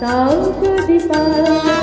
到个地方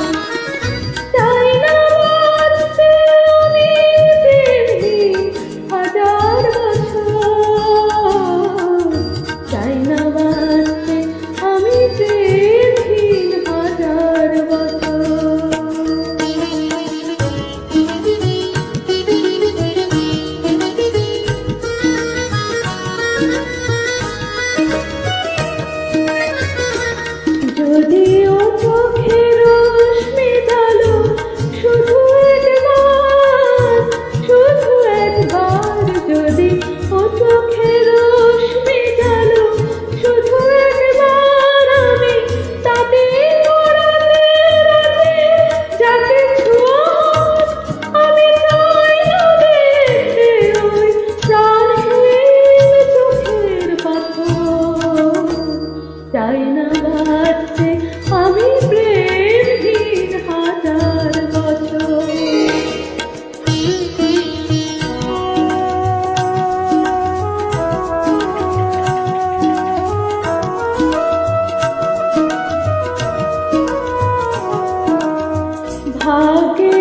ফাঁকে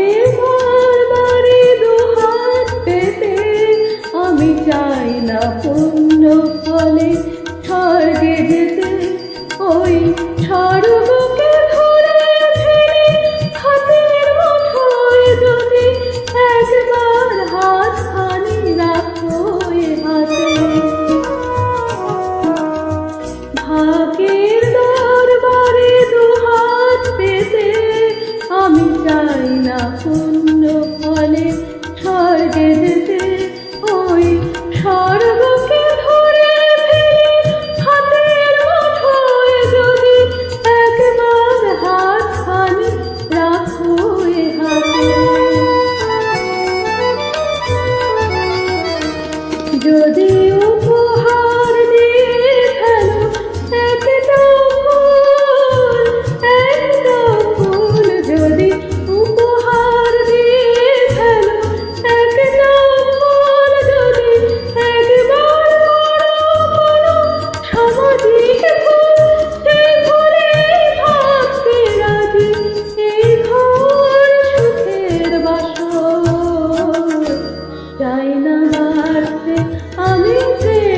বারে দুহাত পেতে আমি চাই না পুণ্য ফলে যেতে ওই স্বর্গ যদি চাই না বাড়তে আমি যে